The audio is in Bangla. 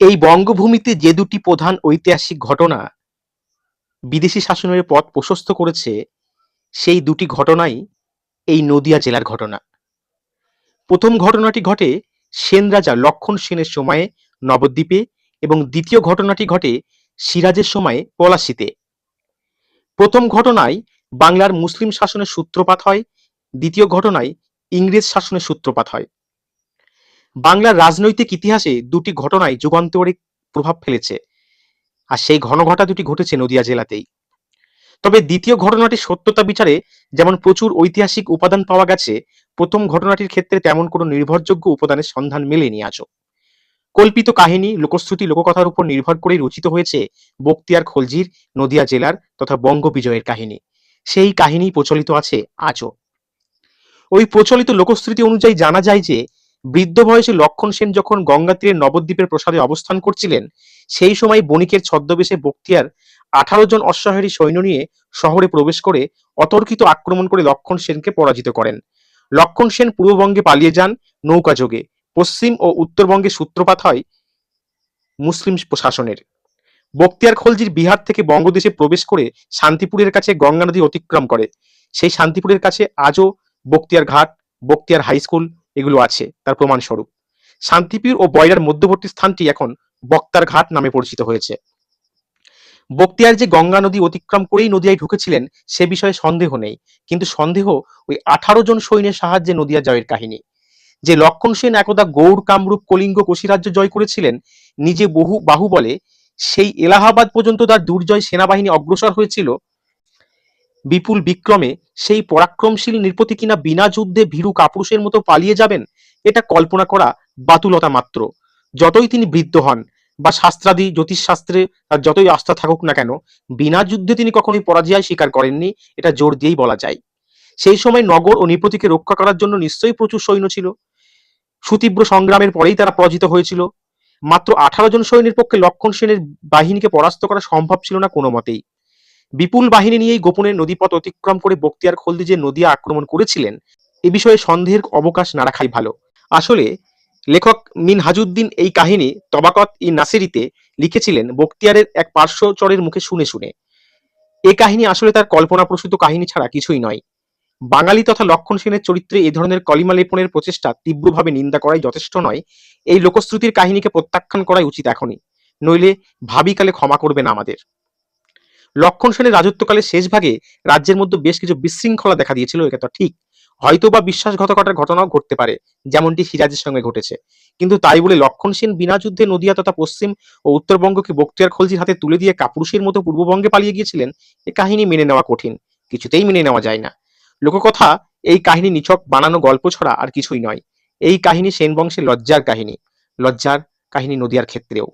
এই বঙ্গভূমিতে যে দুটি প্রধান ঐতিহাসিক ঘটনা বিদেশি শাসনের পথ প্রশস্ত করেছে, সেই দুটি ঘটনাই এই নদিয়া জেলার ঘটনা। প্রথম ঘটনাটি ঘটে সেন রাজা লক্ষণ সেনের সময়ে নবদ্বীপে এবং দ্বিতীয় ঘটনাটি ঘটে সিরাজের সময়ে পলাশিতে। প্রথম ঘটনায় বাংলার মুসলিম শাসনের সূত্রপাত হয়, দ্বিতীয় ঘটনায় ইংরেজ শাসনের সূত্রপাত হয়। বাংলার রাজনৈতিক ইতিহাসে দুটি ঘটনায় যুগান্তরিক প্রভাব ফেলেছে, আর সেই ঘনঘটা দুটি ঘটেছে নদিয়া জেলাতেই। তবে দ্বিতীয় ঘটনাটির সত্যতা বিচারে যেমন প্রচুর ঐতিহাসিক উপাদান পাওয়া গেছে, প্রথম ঘটনাটির ক্ষেত্রে তেমন কোনো নির্ভরযোগ্য উপাদানের সন্ধান মেলেনি আজও। কল্পিত কাহিনী, লোকশ্রুতি, লোককথার উপর নির্ভর করেই রচিত হয়েছে বক্তিয়ার খলজির নদিয়া জেলার তথা বঙ্গ বিজয়ের কাহিনী। সেই কাহিনী প্রচলিত আছে আজও। ওই প্রচলিত লোকশ্রুতি অনুযায়ী জানা যায় যে বৃদ্ধ বয়সে লক্ষণ সেন যখন গঙ্গা তীরের নবদ্বীপের প্রসাদে অবস্থান করছিলেন, সেই সময় বণিকের ছদ্মবেশে বক্তিয়ার আঠারো জন অশ্বারোহী সৈন্য নিয়ে শহরে প্রবেশ করে অতর্কিত আক্রমণ করে লক্ষণ সেনকে পরাজিত করেন। লক্ষণ সেন পূর্ববঙ্গে পালিয়ে যান নৌকাযোগে পশ্চিম ও উত্তরবঙ্গে সূত্রপাত হয় মুসলিম শাসনের বক্তিয়ার খলজির বিহার থেকে বঙ্গদেশে প্রবেশ করে শান্তিপুরের কাছে গঙ্গা নদী অতিক্রম করে। সেই শান্তিপুরের কাছে আজও বক্তিয়ার ঘাট, বক্তিয়ার হাই স্কুল এগুলো আছে, তার প্রমাণস্বরূপ। শান্তিপুর ও বয়রার মধ্যবর্তী স্থানটি এখন বক্তার ঘাট নামে পরিচিত হয়েছে। বক্তিয়ার যে গঙ্গা নদী অতিক্রম করেই নদিয়ায় ঢুকেছিলেন, সে বিষয়ে সন্দেহ নেই। কিন্তু সন্দেহ ওই আঠারো জন সৈন্যের সাহায্যে নদিয়া জয়ের কাহিনী। যে লক্ষণ সেন একদা গৌড়, কামরূপ, কলিঙ্গ, কোশিরাজ্য জয় করেছিলেন, নিজে বহু বাহু বলে সেই এলাহাবাদ পর্যন্ত তার দুর্জয় সেনাবাহিনী অগ্রসর হয়েছিল বিপুল বিক্রমে সেই পরাক্রমশীল নৃপতি কিনা বিনা যুদ্ধে ভীরু কাপুরুষের মতো পালিয়ে যাবেন, এটা কল্পনা করা বাতুলতা মাত্র। যতই তিনি বৃদ্ধ হন বা শাস্ত্রাদি, জ্যোতিষশাস্ত্রে তার যতই আস্থা থাকুক না কেন, বিনা যুদ্ধে তিনি কখনোই পরাজয় স্বীকার করেননি, এটা জোর দিয়েই বলা যায়। সেই সময় নগর ও নৃপতিকে রক্ষা করার জন্য নিশ্চয়ই প্রচুর সৈন্য ছিল। সুতীব্র সংগ্রামের পরেই তারা পরাজিত হয়েছিল। মাত্র আঠারো জন সৈন্যের পক্ষে লক্ষণ সেনের বাহিনীকে পরাস্ত করা সম্ভব ছিল না কোনো মতেই বিপুল বাহিনী নিয়েই গোপনে নদীপথ অতিক্রম করে বক্তিয়ার খলদি যে নদিয়া আক্রমণ করেছিলেন, এ বিষয়ে সন্দেহের অবকাশ না রাখাই ভালো। আসলে, লেখক মিন হাজুদ্দিন এই কাহিনী তবাকত ই নাসিরিতে লিখেছিলেন বক্তিয়ারের এক পার্শ্বচরের মুখে শুনে শুনে। এ কাহিনী আসলে তার কল্পনাপ্রসূত কাহিনী ছাড়া কিছুই নয়। বাঙালি তথা লক্ষণ সেনের চরিত্রে এই ধরনের কলিমা লেপনের প্রচেষ্টা তীব্রভাবে নিন্দা করাই যথেষ্ট নয়, এই লোকশ্রুতির কাহিনীকে প্রত্যাখ্যান করাই উচিত এখনই, নইলে ভাবিকালে ক্ষমা করবেন আমাদের। লক্ষণ সেনের রাজত্বকালের শেষ ভাগে রাজ্যের মধ্যে বেশ কিছু বিশৃঙ্খলা দেখা দিয়েছিল তো ঠিক। হয়তো বা বিশ্বাসঘাতকতার ঘটনাও ঘটতে পারে, যেমনটি সিরাজের সঙ্গে ঘটেছে। কিন্তু তাই বলে লক্ষণ সেন বিনা যুদ্ধে নদিয়া তথা পশ্চিম ও উত্তরবঙ্গকে বক্তিয়ার খলজির হাতে তুলে দিয়ে কাপুরুষের মতো পূর্ববঙ্গে পালিয়ে গিয়েছিলেন, এ কাহিনী মেনে নেওয়া কঠিন। কিছুতেই মেনে নেওয়া যায় না। লোককথা, এই কাহিনী নিছক বানানো গল্প ছড়া আর কিছুই নয়। এই কাহিনী সেন বংশের লজ্জার কাহিনী। লজ্জার কাহিনী নদিয়ার ক্ষেত্রেও।